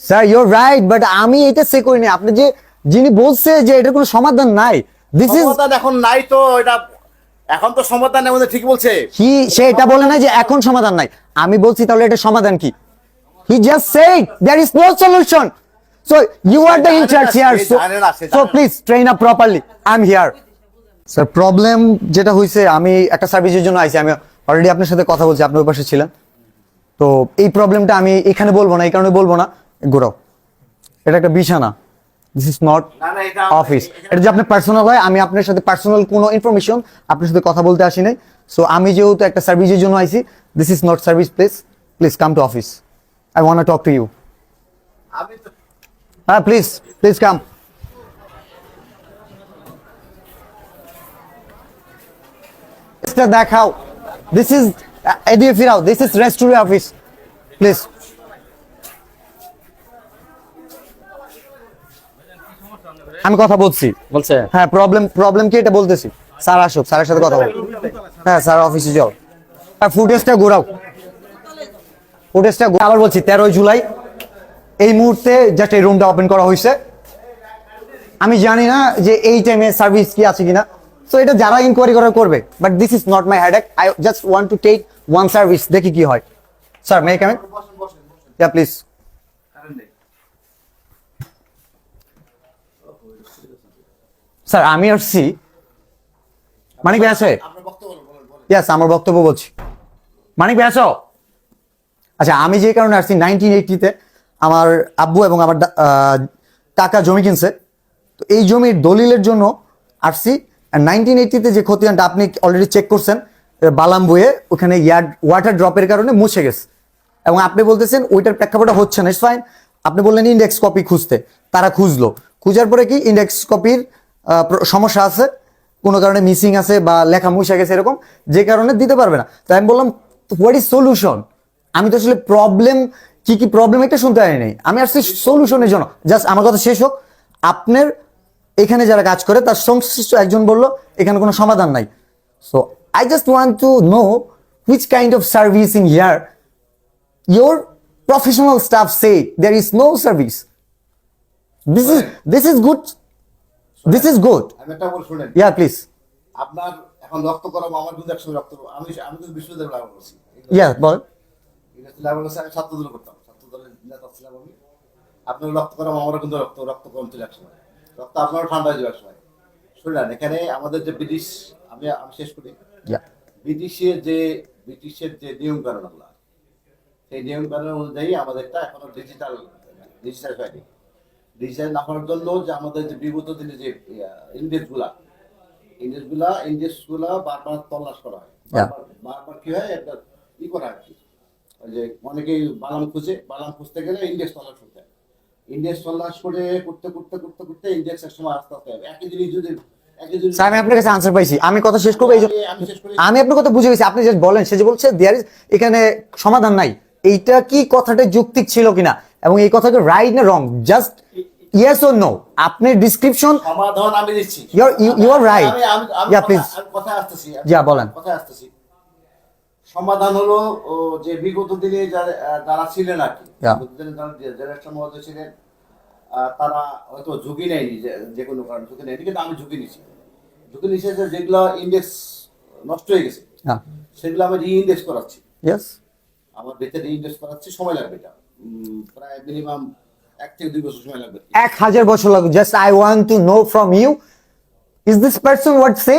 Sir right but আমি এটা সে করিনি। আপনি যে যিনি বলছে যে এটার কোনো সমাধান নাই দিস ইজ এখন নাই তো এটা এখন তো সমাধান নেই ঠিক বলছে। হি সে এটা বলে না যে এখন সমাধান নাই। আমি বলছি তাহলে এটা সমাধান কি? He just said there is no solution so you are the incharge here so please train up properly I am here sir problem যেটা হয়েছে আমি একটা সার্ভিসের জন্য আইছি আমি অলরেডি আপনার সাথে কথা বলছি আপনি ওই পাশে ছিলেন। তো এই প্রবলেমটা আমি এখানে বলব না এই কারণে বলব না। ঘোরাও। এটা একটা বিছানা। দিস ইজ নট অফিস এটা যে আপনার পার্সোনাল হয় আমি আপনার সাথে পার্সোনাল কোনো ইনফরমেশন আপনার সাথে কথা বলতে আসি নাই। সো আমি যেহেতু একটা সার্ভিসের জন্য আইছি this is not service place please come to office I want talk to you হ্যাঁ প্লিজ প্লিজ কাম দেখাও। দিস ইজ এদিকে ফিরাও। This is restaurant office please আমি কথা বলছি। বলছে? হ্যাঁ প্রবলেম প্রবলেম কি এটা বলতেছি? স্যার আসুক স্যারের সাথে কথা বল হ্যাঁ স্যার অফিসে যাও। হ্যাঁ ফুটেজটা ঘোরাও। ফুটেজটা আবার বলছি তেরোই জুলাই এই মুহূর্তে জাস্ট এই রুমটা ওপেন করা হয়েছে। আমি জানি না যে এই টাইমে সার্ভিস কি আছে কিনা। সো এটা যারা ইনকোয়ারি করার করবে। But this is not my headache I just want to take one service দেখি কি হয়। Sir may coming yeah please current নেই। স্যার আমি আসছি মানিক ভাই আছে? ইয়াস আমার বক্তব্য বলছি। মানিক ভাই আসো আচ্ছা আমি যে কারণে আসছি নাইনটিন এইটিতে আমার আব্বু এবং আমার কাকা জমি কিনছে। তো এই জমির দলিলের জন্য আসছি। নাইনটিন এইটিতে যে খতিয়ানটা আপনি অলরেডি চেক করছেন বালাম বইয়ে ওখানে ইয়ার্ড ওয়াটার ড্রপের কারণে মুছে গেছে। এবং আপনি বলতেছেন ওইটার প্রেক্ষাপটে হচ্ছে না ফাইন আপনি বললেন ইন্ডেক্স কপি খুঁজতে তারা খুঁজলো। খুঁজার পরে কি ইন্ডেক্স কপির সমস্যা আছে, কোনো কারণে মিসিং আছে বা লেখা মুছে গেছে এরকম, যে কারণে দিতে পারবে না। তাই আমি বললাম হোয়াট ইজ সলিউশন আমি তো আসলে প্রবলেম কি কি প্রবলেম এটা শুনতে পারি নাই। আমি আসছি সলিউশনের জন্য। জাস্ট আমার কথা শেষ হোক। আপনার এখানে যারা কাজ করে, তার সংশ্লিষ্ট একজন বলল, এখানে কোনো সমাধান নাই। So I just want to know which kind of service in here your professional staff say there is no service. This is this is good this is good. আমি একটা বল শুনেন। Yeah please. আপনার এখন রক্ত করা আমার কিন্তু একসঙ্গে রক্ত আমি আমি কিন্তু বিশ্ববিদ্যালয় লাভ করছি। Yeah বল। লাভ করছি আমি ছাত্র দল করতাম। ছাত্র দলের নেতা ছিলাম আমি। আপনার রক্ত করা আমারও কিন্তু রক্ত রক্ত কম ছিল একসময়। রক্ত আপনারও ঠান্ডা হয়ে যাবে একসময়। শুনলেন এখানে আমাদের যে ব্রিটিশ আমি আমি শেষ করি। ব্রিটিশের যে ব্রিটিশের যে নিয়ম কানুনগুলো সেই নিয়ম কানুন অনুযায়ী আমাদেরটা এখনও ডিজিটাল ডিজিটাল হয়নি। ডিজিটাল না হওয়ার জন্য যে আমাদের যে বিগত দিনে যে ইন্ডেক্সগুলা ইন্ডেক্সগুলা ইন্ডেক্সগুলা বারবার তল্লাশ করা হয়। বারবার কি হয় একটা ই করা আর কি যে অনেকেই বালাম খুঁজে বালাম খুঁজতে গেলে ইন্ডেক্স তল্লাশ করতে হয়। ইন্ডেক্স তল্লাশ করে করতে করতে করতে করতে ইন্ডেক্স এক সময় আস্তে আস্তে হবে। একই জিনিস যদি আমি আপনার কাছে আনসার পাইছি। আমি কথা শেষ করব আমি- আপনার কথা বুঝে গেছি। আপনি যে বলেন সে যে বলছে দেয়ার ইজ এখানে সমাধান নাই। এইটা কি কথাটা যৌক্তিক ছিল কিনা? এবং এই কথাটা রাইট না wrong just yes or no আপনি ডিসক্রিপশন সমাধান আমি দিচ্ছি। Right. আমি- আমি- আমি Yeah, কথা- আসতেছি Yeah, বলেন। কথায় আসতেছি। সমাধান হলো যে বিগত দিনে যারা- ছিলেন আর কি যারা সম্ভবত ছিলেন তারা হয়তো ঝুঁকি নেয়নি যে- যে কোনো কারণে ঝুঁকি নেয়নি কিন্তু আমি ঝুঁকি নিছি। ঝুঁকি নিছে যে যেগুলো ইন্ডেক্স নষ্ট হয়ে গেছে হ্যাঁ সেগুলো আমি রি ইন্ডেক্স করাচ্ছি। ইয়েস আমার ভেতরে ইন্ডেক্স করাচ্ছি, সময় লাগবে এটা। প্রায় মিনিমাম এক থেকে দুই বছর সময় লাগবে। এক হাজার বছর লাগবে। Just I want to know from you is this person what say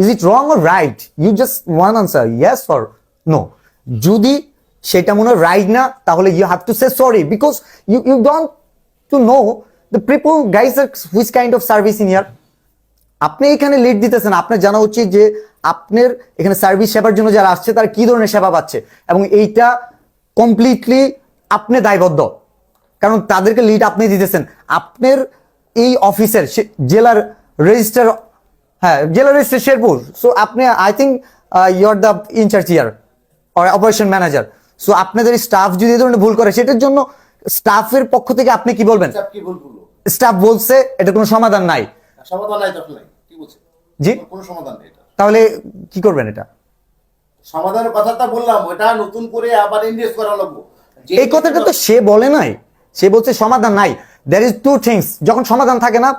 is it wrong or right you just want answer yes or no যদি সেটা মনে হয় রাইট না, তাহলে you have to say sorry because you you don't to know the people guys which kind of service in here আপনি এখানে lead দিতেছেন, আপনার জানা উচিত যে আপনার এখানে সার্ভিস সেবার জন্য যারা আসছে তারা কি ধরনের সেবা পাচ্ছে? এবং এইটা কমপ্লিটলি আপনি দায়বদ্ধ। কারণ তাদেরকে লিড আপনি দিতেছেন। আপনার এই অফিসের জেলার রেজিস্টার হ্যাঁ জেলার রেজিস্টার শেরপুর। সো আপনি I think you are the incharge here or operation manager so আপনাদের স্টাফ যদি এই ধরনের ভুল করে সেটার জন্য স্টাফের পক্ষ থেকে আপনি কি বলবেন? স্টাফ বলছে এটা কোনো সমাধান নাই। সমাধান নাই তো কি বলছে জি? কোনো সমাধান নেই তাহলে কি করবেন এটা? সমাধানের কথাটা বললাম ওটা নতুন করে আবার ইনভেস্ট করা লাগবো। এই কথাটা তো সে বলে নাই। সে বলছে সমাধান নাই। দ্যার ইজ টু থিংস যখন সমাধান থাকে না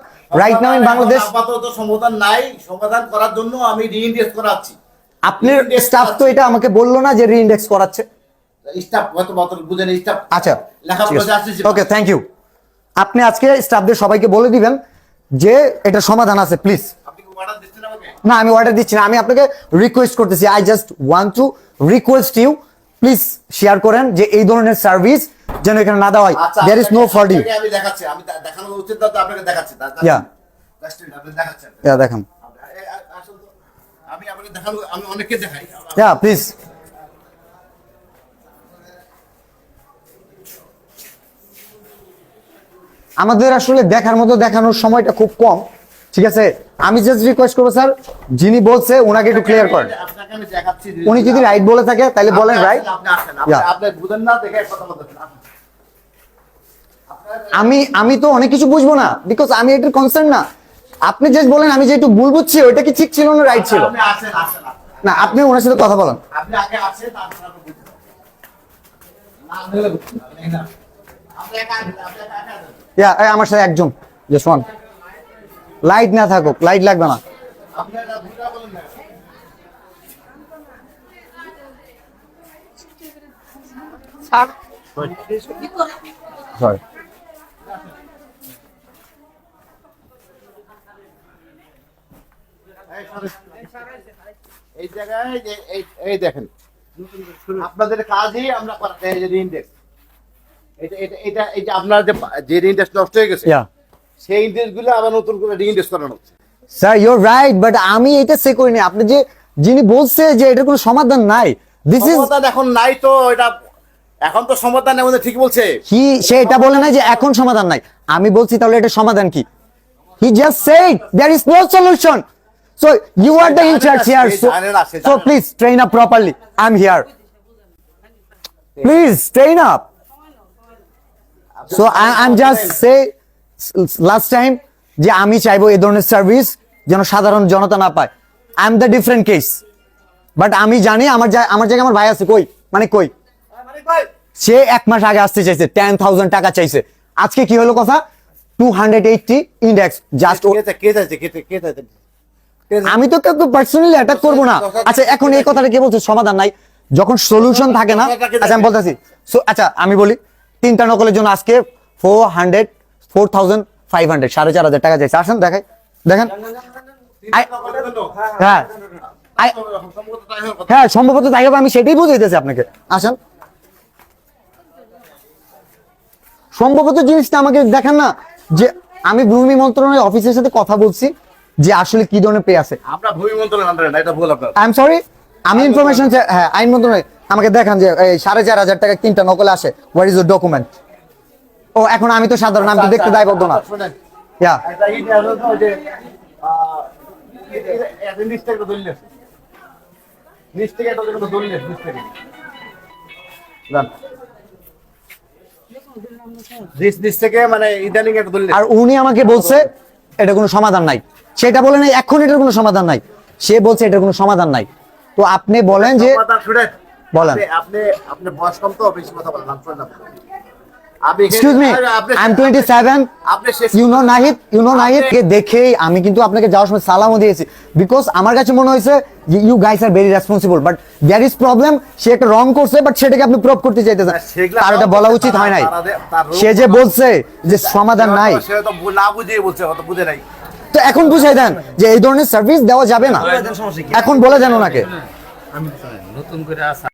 রাইট নাও ইন বাংলাদেশ আপাতত সমাধান নাই। সমাধান করার জন্য আমি রিইনভেস্ট করাচ্ছি। আপনার স্টাফ তো এটা আমাকে বলল না যে রিইন্ডেক্স করাচ্ছে। স্টাফ কত মত বুঝেন স্টাফ আচ্ছা ওকে থ্যাংক ইউ আপনি আজকে স্টাফদের সবাইকে বলে দিবেন যে এটা সমাধান আছে প্লিজ আপনি অর্ডার না আমি অর্ডার দিচ্ছি না আমি আপনাকে রিকোয়েস্ট করতেছি। I just want to request you please share করেন যে এই ধরনের সার্ভিস যেন এখানে না দেওয়া হয়। There is no fault you আমি দেখাচ্ছি আমি দেখানো উচিত না তো আপনাকে দেখাচ্ছি আপনি দেখাচ্ছেন। দেখেন। আমি আপনাকে দেখানো আমি অনেককে দেখাই। ইয়া প্লিজ আমাদের আসলে দেখার মতো দেখানোর সময়টা খুব কম। ঠিক আছে? আমি জাস্ট রিকোয়েস্ট করব স্যার যিনি বলছে ওনাকে একটু ক্লিয়ার করেন। উনি যদি রাইট বলে থাকে তাহলে বলেন রাইট। আমি আমি তো অনেক কিছু বুঝব না বিকজ আমি এটার কনসার্ন না। আপনি জাস্ট বলেন আমি যে একটু ভুল বুঝছি ওইটা কি ঠিক ছিল না রাইট ছিল। না আপনি ওনার সাথে কথা বলেন। আপনি আগে আসেন তারপর। না, আমার সাথে একজন জাস্ট ওয়ান লাইট না থাকুক লাইট লাগবে না। সরি এই। জায়গায় যে- এই- এই দেখেন আপনাদের কাজই আমরা করাতে এই যে ইন্ডেক্স এটা এটা এটা এটা আপনার যে যে ইন্ডেক্স নষ্ট হয়ে গেছে সেই ইন্ডেক্সগুলো আবার নতুন করে রিইনভেস্ট করানো হচ্ছে। স্যার ইউর রাইট বাট আমি এটা সে করিনি। আপনি যে যিনি বলছে যে এটার কোনো সমাধান নাই দিস ইজ এখন নাই তো এটা এখন তো সমাধান আমাদের ঠিক বলছে। হি সে এটা বলে না যে এখন সমাধান নাই। আমি বলছি তাহলে এটা সমাধান কি? He just said there is no solution so you are the incharge here so please train up properly I am here please train up so I I am just say last time যে আমি চাইব এই ধরনের service যেন সাধারণ জনতা না পায়। I am the different case but আমি জানি আমার আমার জায়গায় আমার ভাই আছে কই? মানে কই? সে এক মাস আগে আসতে চাইছে টেন থাউজেন্ড টাকা চাইছে। আজকে কি হলো কথা? Two hundred eighty index just? আমি তো কাউকে পার্সোনালি অ্যাটাক করব না। আচ্ছা এখন এই কথাটা কে বলছে? সমাধান নাই। যখন সলিউশন থাকে না আচ্ছা আমি বলতেছি। আচ্ছা আমি বলি তিনটা নকলের জন্য আজকে four hundred four thousand five hundred সাড়ে চার হাজার টাকা চাইছে। আসেন দেখাই। দেখেন। হ্যাঁ। হ্যাঁ সম্ভবত তাই হবে আমি সেটাই বুঝাইতেছি আপনাকে। আসেন। সম্ভবত জিনিসটা আমাকে দেখেন না যে আমি ভূমি মন্ত্রণালয় অফিসের সাথে কথা বলছি যে আসলে কি ধরনের পে আছে। আমরা ভূমি মন্ত্রণালয় এটা ভুল আপনার। আই এম সরি আমি ইনফরমেশন হ্যাঁ আইন মন্ত্রণালয় আমাকে দেখান যে এই সাড়ে চার হাজার টাকা তিনটা নকল আসে। হোয়াট ইজ ডকুমেন্ট ও এখন আমি তো সাধারণ আমি তো দেখতে দায়বদ্ধ না। ইয়া। এটা ই দেওয়া হলো তো যে আহ, এটা- এটা- এটা নিচ থেকে একটা দলিল আছে। নিচ থেকে একটা কিন্তু দলিল আছে, নিচ থেকে। যান। নিচ- নিচ থেকে মানে আর উনি আমাকে বলছে এটা কোনো সমাধান নাই। সেটা বলে নাই এখন এটার কোনো সমাধান নাই। সে বলছে এটার কোনো সমাধান নাই। তো আপনি বলেন যে বলেন। আপনি- আপনি আপনি বয়স কম তো বেশি কথা বলেন আমি শুনেন আপনার। আপনি এখানে- excuse me I am twenty seven আপনি শেষ you know Nahid you know Nahid কে দেখেই আমি কিন্তু আপনাকে যাওয়ার সময় সালামও দিয়েছি। বিকজ আমার কাছে মনে হয়েছে যে you guys are very responsible but there is problem সে একটা রং করছে বাট সেটাকে আপনি প্রুভ করতে চাইতেছেন। তার এটা বলা উচিত হয় নাই। সে যে বলছে যে সমাধান নাই। সে তো না বুঝিয়ে বলছে হয়তো বুঝে নাই। তো এখন বুঝাই দেন যে এই ধরনের সার্ভিস দেওয়া যাবে না। এখন বলে দেন ওনাকে। আমি নতুন করে আসা